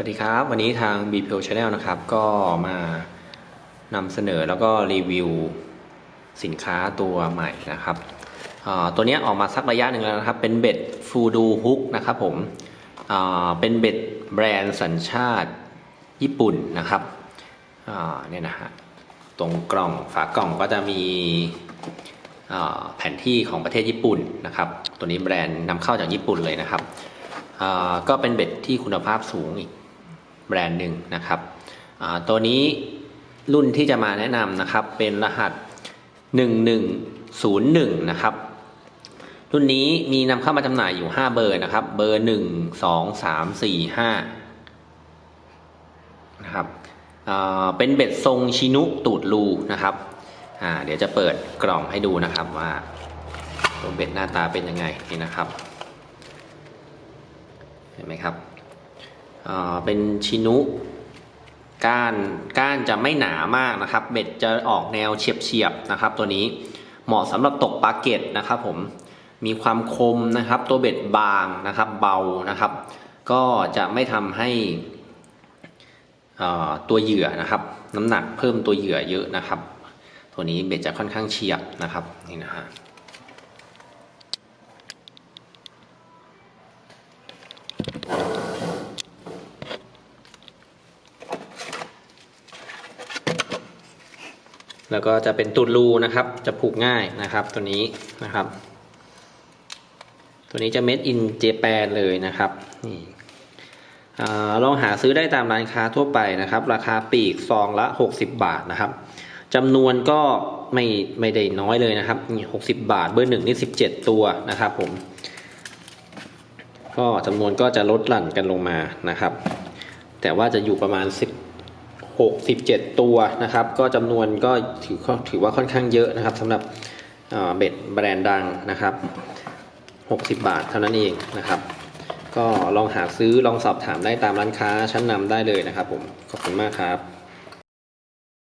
วัสดีครับ วันนี้ทาง b p o Channel นะครับ ก็มานำเสนอแล้วก็รีวิวสินค้าตัวใหม่นะครับ ตัวนี้ออกมาสักระยะหนึ่งแล้วนะครับ เป็นเบ็ดฟูดูฮุกนะครับผมเป็นเบ็ดแบรนด์สัญชาติญี่ปุ่นนะครับเนี่ยนะฮะตรงกล่องฝากล่องก็จะมีแผนที่ของประเทศญี่ปุ่นนะครับ ตัวนี้แบรนด์นำเข้าจากญี่ปุ่นเลยนะครับก็เป็นเบ็ดที่คุณภาพสูงอีก แบรนด์หนึ่งนะครับตัวนี้รุ่นที่จะมาแนะนำนะครับเป็นรหัส 1101 นะครับ รุ่นนี้มีนำเข้ามาจำหน่ายอยู่ 5 เบอร์นะครับ เบอร์ 1 2 3 4 5 นะครับเป็นเบ็ดทรงชินุตูดรูนะครับเดี๋ยวจะเปิดกล่องให้ดูนะครับว่าตัวเบ็ดหน้าตาเป็นยังไงนี่นะครับ เห็นไหมครับ เป็นชินุก้านก้านจะไม่หนามากนะครับ เบ็ดจะออกแนวเฉียบๆนะครับ ตัวนี้เหมาะสำหรับตกปลาเก็ตนะครับผมมีความคมนะครับ ตัวเบ็ดบางนะครับ เบานะครับ ก็จะไม่ทำให้ตัวเหยื่อนะครับ น้ำหนักเพิ่มตัวเหยื่อเยอะนะครับ ตัวนี้เบ็ดจะค่อนข้างเฉียบนะครับนี่นะฮะ แล้วก็จะเป็นตูดรูนะครับ จะผูกง่ายนะครับ ตัวนี้นะครับ ตัวนี้จะ made in Japan เลยนะครับนี่ลองหาซื้อได้ตามร้านค้าทั่วไปนะครับ ราคาปีกซองละ 60 บาทนะครับจำนวนก็ไม่ไม่ได้น้อยเลยนะครับนี่60บาทเบอร์หนึ่งนี่17ตัวนะครับผม ก็จำนวนก็จะลดหลั่นกันลงมานะครับ แต่ว่าจะอยู่ประมาณ10 67 ตัวนะครับ ก็จำนวนก็ถือถือว่าค่อนข้างเยอะนะครับสำหรับเอ่อเบ็ดแบรนด์ดังนะครับ 60 บาทเท่านั้นเองนะครับ ก็ลองหาซื้อลองสอบถามได้ตามร้านค้าชั้นนำได้เลยนะครับผม ขอบคุณมากครับ